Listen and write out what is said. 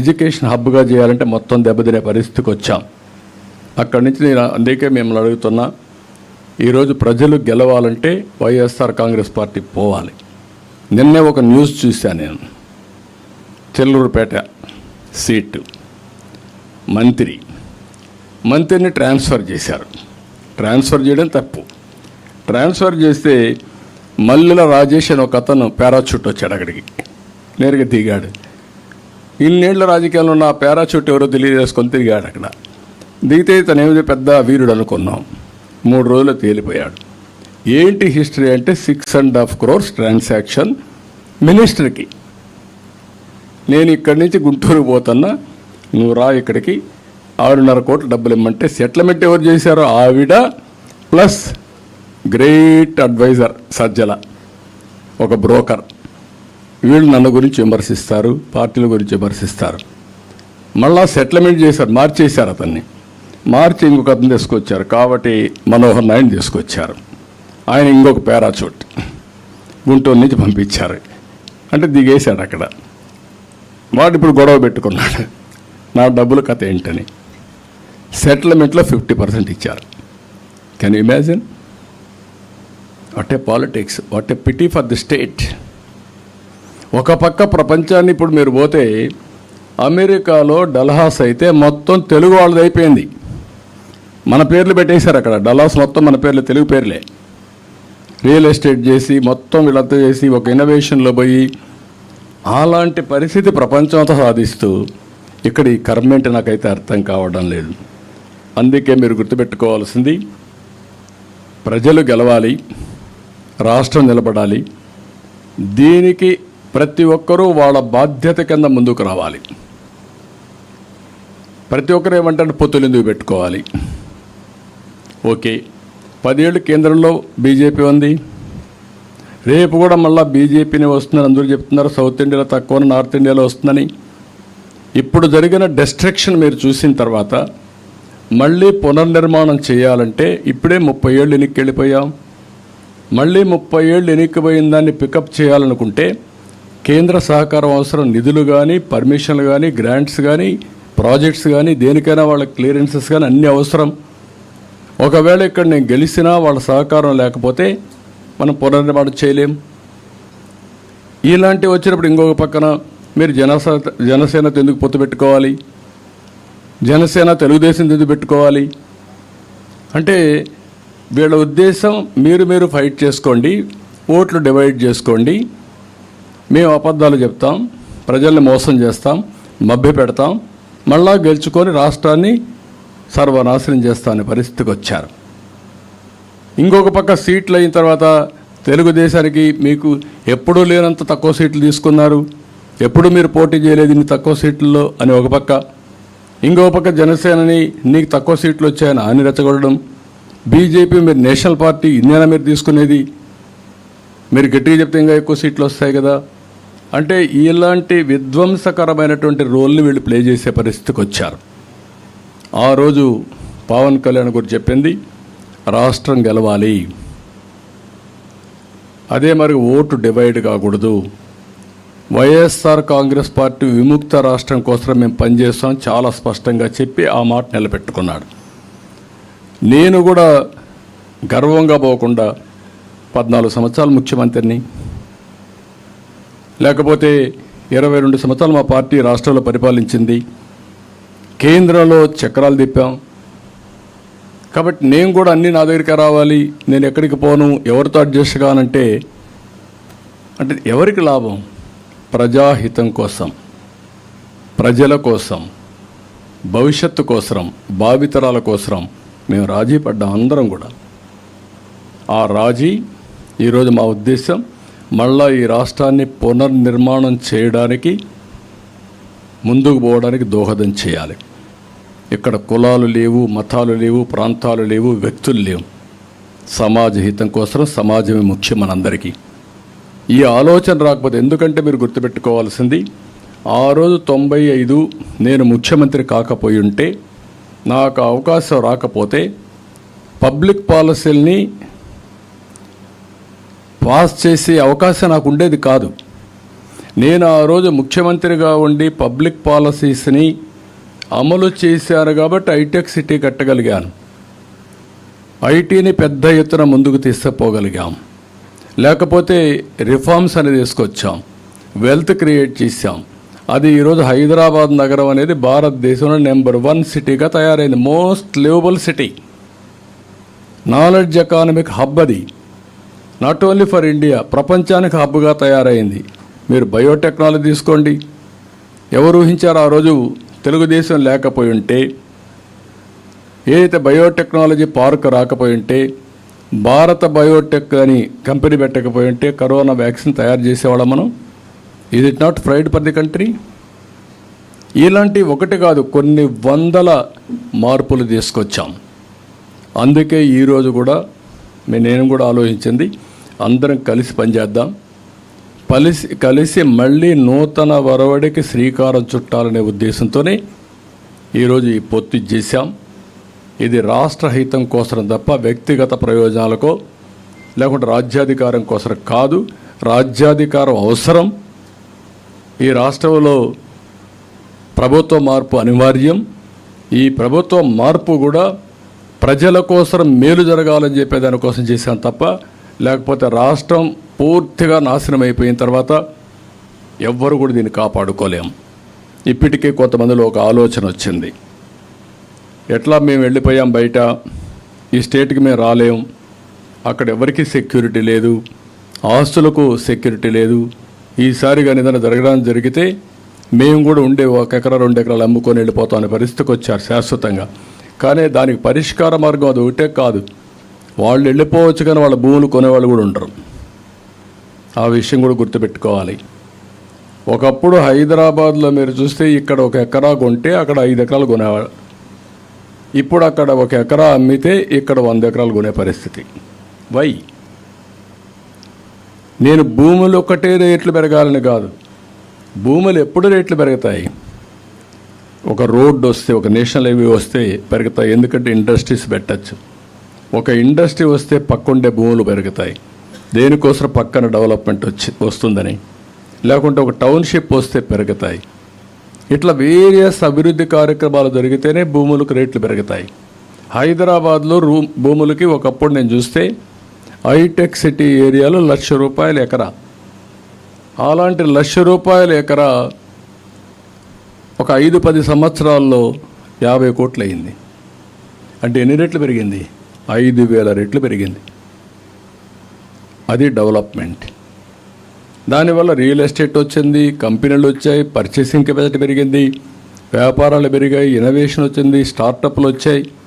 Education హబ్గా చేయాలంటే మొత్తం దెబ్బతినే పరిస్థితికి వచ్చాం. అక్కడి నుంచి నేను అందుకే మిమ్మల్ని అడుగుతున్నా ఈరోజు ప్రజలు గెలవాలంటే వైఎస్ఆర్ కాంగ్రెస్ పార్టీ పోవాలి. నిన్నే ఒక న్యూస్ చూశాను నేను. చెల్లూరుపేట సీటు. మంత్రి. మంత్రిని ట్రాన్స్ఫర్ చేశారు. ట్రాన్స్ఫర్ చేయడం తప్పు. ట్రాన్స్ఫర్ చేస్తే మల్లెల రాజేష్ అని ఒక అతను పారాచూట్ వచ్చాడు అక్కడికి. నేరుగా దిగాడు. ఇన్నేళ్ళ రాజకీయాల్లో ఉన్న ఆ పారాచూట్ ఎవరో తెలియజేసుకొని తిరిగాడు అక్కడ. దిగితే తనేమిది పెద్ద వీరుడు అనుకున్నాం. మూడు రోజులు తేలిపోయాడు. ఏంటి హిస్టరీ అంటే six and half crores transaction మినిస్టర్కి. నేను ఇక్కడి నుంచి గుంటూరు పోతున్నా నువ్వు రా ఇక్కడికి. ఆరున్నర కోట్ల డబ్బులు ఇమ్మంటే సెటిల్మెంట్ ఎవరు చేశారో ఆవిడ ప్లస్ గ్రేట్ అడ్వైజర్ సజ్జల ఒక బ్రోకర్. వీళ్ళు నన్ను గురించి విమర్శిస్తారు పార్టీల గురించి విమర్శిస్తారు. మళ్ళా సెటిల్మెంట్ చేశారు మార్చేశారు అతన్ని. మార్చి ఇంకొక అతను తీసుకొచ్చారు కాబట్టి మనోహర్ నాయుడు తీసుకొచ్చారు. ఆయన ఇంకొక పారాచూట్ గుంటూరు నుంచి పంపించారు. అంటే దిగేశాడు అక్కడ. వాడు ఇప్పుడు గొడవ పెట్టుకున్నాడు. నా డబ్బుల కథ ఏంటని. సెటిల్మెంట్లో ఫిఫ్టీ పర్సెంట్ ఇచ్చారు. Can imagine what a politics what a pity for the state ఒక పక్క ప్రపంచాన్ని ఇప్పుడు మీరు పోతే అమెరికాలో డల్హాస్ అయితే మొత్తం తెలుగు వాళ్ళది అయిపోయింది. మన పేర్లు పెట్టేశారు అక్కడ. డల్హాస్ మొత్తం మన పేర్లు తెలుగు పేర్లే. రియల్ ఎస్టేట్ చేసి మొత్తం వీళ్ళంతా చేసి ఒక ఇన్నోవేషన్లో పోయి అలాంటి పరిస్థితి ప్రపంచం అంతా సాధిస్తూ ఇక్కడ ఈ కర్మ నాకైతే అర్థం కావడం లేదు. అందుకే మీరు గుర్తుపెట్టుకోవాల్సింది ప్రజలు గెలవాలి రాష్ట్రం నిలబడాలి. దీనికి ప్రతి ఒక్కరూ వాళ్ళ బాధ్యత కింద ముందుకు రావాలి. ప్రతి ఒక్కరు ఏమంటారు? పొత్తులు ఎందుకు పెట్టుకోవాలి? ఓకే. పదేళ్ళు కేంద్రంలో బీజేపీ ఉంది. రేపు కూడా మళ్ళీ బీజేపీని వస్తుందని అందరూ చెప్తున్నారు. సౌత్ ఇండియాలో తక్కువ నార్త్ ఇండియాలో వస్తుందని. ఇప్పుడు జరిగిన డెస్ట్రక్షన్ మీరు చూసిన తర్వాత మళ్ళీ పునర్నిర్మాణం చేయాలంటే ఇప్పుడే ముప్పై ఏళ్ళు ఎన్నిక వెళ్ళిపోయాం. మళ్ళీ ముప్పై ఏళ్ళు ఎన్నికపోయిన దాన్ని పికప్ చేయాలనుకుంటే కేంద్ర సహకారం అవసరం నిధులు కానీ పర్మిషన్లు కానీ గ్రాంట్స్ కానీ ప్రాజెక్ట్స్ కానీ దేనికైనా వాళ్ళ క్లియరెన్సెస్ కానీ అన్నీ అవసరం. ఒకవేళ ఇక్కడ నేను గెలిచినా వాళ్ళ సహకారం లేకపోతే మనం పునర్నిర్మాణం చేయలేం. ఇలాంటివి వచ్చినప్పుడు ఇంకొక పక్కన మీరు జనస జనసేనతో ఎందుకు పొత్తు పెట్టుకోవాలి? జనసేన తెలుగుదేశం ఎందుకు పెట్టుకోవాలి? అంటే వీళ్ళ ఉద్దేశం మీరు మీరు ఫైట్ చేసుకోండి ఓట్లు డివైడ్ చేసుకోండి మేము అబద్ధాలు చెప్తాం ప్రజల్ని మోసం చేస్తాం మభ్య పెడతాం మళ్ళా గెలుచుకొని రాష్ట్రాన్ని సర్వనాశనం చేస్తానే పరిస్థితికి వచ్చారు. ఇంకొక పక్క సీట్లు అయిన తర్వాత తెలుగుదేశానికి మీకు ఎప్పుడూ లేనంత తక్కువ సీట్లు తీసుకున్నారు ఎప్పుడు మీరు పోటీ చేయలేదు ఇన్ని తక్కువ సీట్లలో అని ఒక పక్క. ఇంకో పక్క జనసేనని నీకు తక్కువ సీట్లు వచ్చాయని అని రెచ్చగొట్టడం. బీజేపీ మీరు నేషనల్ పార్టీ ఇన్నేనా మీరు తీసుకునేది? మీరు గట్టిగా చెప్తే ఇంకా ఎక్కువ సీట్లు వస్తాయి కదా. అంటే ఇలాంటి విధ్వంసకరమైనటువంటి రోల్ని వీళ్ళు ప్లే చేసే పరిస్థితికి వచ్చారు. ఆ రోజు పవన్ కళ్యాణ్ గురించి చెప్పింది రాష్ట్రం గెలవాలి. అదే మరి ఓటు డివైడ్ కాకూడదు. వైఎస్ఆర్ కాంగ్రెస్ పార్టీ విముక్త రాష్ట్రం కోసం మేము పనిచేస్తాం చాలా స్పష్టంగా చెప్పి ఆ మాట నిలబెట్టుకున్నాడు. నేను కూడా గర్వంగా పోకుండా పద్నాలుగు సంవత్సరాలు ముఖ్యమంత్రిని లేకపోతే ఇరవై రెండు సంవత్సరాలు మా పార్టీ రాష్ట్రంలో పరిపాలించింది. కేంద్రంలో చక్రాలు తిప్పాం. కాబట్టి నేను కూడా అన్నీ నా దగ్గరికి రావాలి. నేను ఎక్కడికి పోను ఎవరితో అడ్జస్ట్ కానంటే అంటే ఎవరికి లాభం? ప్రజాహితం కోసం ప్రజల కోసం భవిష్యత్తు కోసం భావితరాల కోసం మేము రాజీ పడ్డాం అందరం కూడా. ఆ రాజీ ఈరోజు మా ఉద్దేశం మళ్ళా ఈ రాష్ట్రాన్ని పునర్నిర్మాణం చేయడానికి ముందుకు పోవడానికి దోహదం చేయాలి. ఇక్కడ కులాలు లేవు మతాలు లేవు ప్రాంతాలు లేవు వ్యక్తులు లేవు. సమాజ హితం కోసం సమాజమే ముఖ్యం మనందరికీ. ఈ ఆలోచన రాకపోతే ఎందుకంటే మీరు గుర్తుపెట్టుకోవాల్సింది ఆ రోజు తొంభై ఐదు నేను ముఖ్యమంత్రి కాకపోయి ఉంటే నాకు అవకాశం రాకపోతే పబ్లిక్ పాలసీల్ని పాస్ చేసే అవకాశం నాకు ఉండేది కాదు. నేను ఆ రోజు ముఖ్యమంత్రిగా ఉండి పబ్లిక్ పాలసీస్ని అమలు చేశాను కాబట్టి ఐటెక్ సిటీ కట్టగలిగాను. ఐటీని పెద్ద ఎత్తున ముందుకు తీసుకుపోగలిగాం. లేకపోతే రిఫార్మ్స్ అనేది తీసుకొచ్చాం. వెల్త్ క్రియేట్ చేశాం. అది ఈరోజు హైదరాబాద్ నగరం అనేది భారతదేశంలో నెంబర్ వన్ సిటీగా తయారైంది. Most livable city. Knowledge economic hub అది. నాట్ ఓన్లీ ఫర్ ఇండియా ప్రపంచానికి హబ్గా తయారైంది. మీరు బయోటెక్నాలజీ తీసుకోండి. ఎవరు ఊహించారు ఆ రోజు తెలుగుదేశం లేకపోయి ఉంటే ఏదైతే బయోటెక్నాలజీ పార్క్ రాకపోయి ఉంటే భారత బయోటెక్ అని కంపెనీ పెట్టకపోయి ఉంటే కరోనా వ్యాక్సిన్ తయారు చేసేవాళ్ళం మనం. ఇది it not pride for the country ఇలాంటి ఒకటి కాదు కొన్ని వందల మార్పులు తీసుకొచ్చాం. అందుకే ఈరోజు కూడా నేను కూడా ఆలోచించింది అందరం కలిసి పనిచేద్దాం. కలిసి కలిసి మళ్ళీ నూతన వరవడికి శ్రీకారం చుట్టాలనే ఉద్దేశంతోనే ఈరోజు ఈ పొత్తు చేశాం. ఇది రాష్ట్ర హితం కోసం తప్ప వ్యక్తిగత ప్రయోజనాలకో లేకుంటే రాజ్యాధికారం కోసం కాదు. రాజ్యాధికారం అవసరం. ఈ రాష్ట్రంలో ప్రభుత్వ మార్పు అనివార్యం. ఈ ప్రభుత్వ మార్పు కూడా ప్రజల కోసం మేలు జరగాలని చెప్పే దానికోసం తప్ప లేకపోతే రాష్ట్రం పూర్తిగా నాశనం అయిపోయిన తర్వాత ఎవ్వరు కూడా దీన్ని కాపాడుకోలేం. ఇప్పటికే కొంతమందిలో ఒక ఆలోచన వచ్చింది. ఎట్లా మేము వెళ్ళిపోయాం బయట? ఈ స్టేట్కి మేము రాలేం. అక్కడ ఎవరికి సెక్యూరిటీ లేదు. ఆస్తులకు సెక్యూరిటీ లేదు. ఈసారి కానీ ఏదైనా జరగడానికి జరిగితే మేము కూడా ఉండే ఒక ఎకరా రెండు ఎకరాలు అమ్ముకొని వెళ్ళిపోతాం అనే పరిస్థితికి వచ్చారు శాశ్వతంగా. కానీ దానికి పరిష్కార మార్గం అది ఒకటే కాదు. వాళ్ళు వెళ్ళిపోవచ్చు కానీ వాళ్ళ భూములు కొనేవాళ్ళు కూడా ఉంటారు ఆ విషయం కూడా గుర్తుపెట్టుకోవాలి. ఒకప్పుడు హైదరాబాద్లో మీరు చూస్తే ఇక్కడ ఒక ఎకరా కొంటే అక్కడ ఐదు ఎకరాలు కొనేవాళ్ళు. ఇప్పుడు అక్కడ ఒక ఎకరా అమ్మితే ఇక్కడ వంద ఎకరాలు కొనే పరిస్థితి. వై? నేను భూములు ఒక్కటే రేట్లు పెరగాలని కాదు. భూములు ఎప్పుడు రేట్లు పెరుగుతాయి? ఒక రోడ్డు వస్తే ఒక నేషనల్ హైవే వస్తే పెరుగుతాయి. ఎందుకంటే ఇండస్ట్రీస్ పెట్టచ్చు. ఒక ఇండస్ట్రీ వస్తే పక్కుండే భూములు పెరుగుతాయి. దేనికోసం పక్కన డెవలప్మెంట్ వచ్చి వస్తుందని. లేకుంటే ఒక టౌన్షిప్ వస్తే పెరుగుతాయి. ఇట్లా వేరియస్ అభివృద్ధి కార్యక్రమాలు జరిగితేనే భూములకు రేట్లు పెరుగుతాయి. హైదరాబాద్లో రూమ్ భూములకి ఒకప్పుడు నేను చూస్తే హైటెక్ సిటీ ఏరియాలో లక్ష రూపాయల ఎకరా. అలాంటి లక్ష రూపాయల ఎకరా ఒక ఐదు పది సంవత్సరాల్లో యాభై కోట్లు అయింది అంటే ఎన్ని రెట్లు పెరిగింది? ఐదు వేల రెట్లు పెరిగింది. అది డెవలప్మెంట్. దానివల్ల రియల్ ఎస్టేట్ వచ్చింది కంపెనీలు వచ్చాయి పర్చేసింగ్ కెపాసిటీ పెరిగింది వ్యాపారాలు పెరిగాయి ఇన్నోవేషన్ వచ్చింది స్టార్టప్లు వచ్చాయి.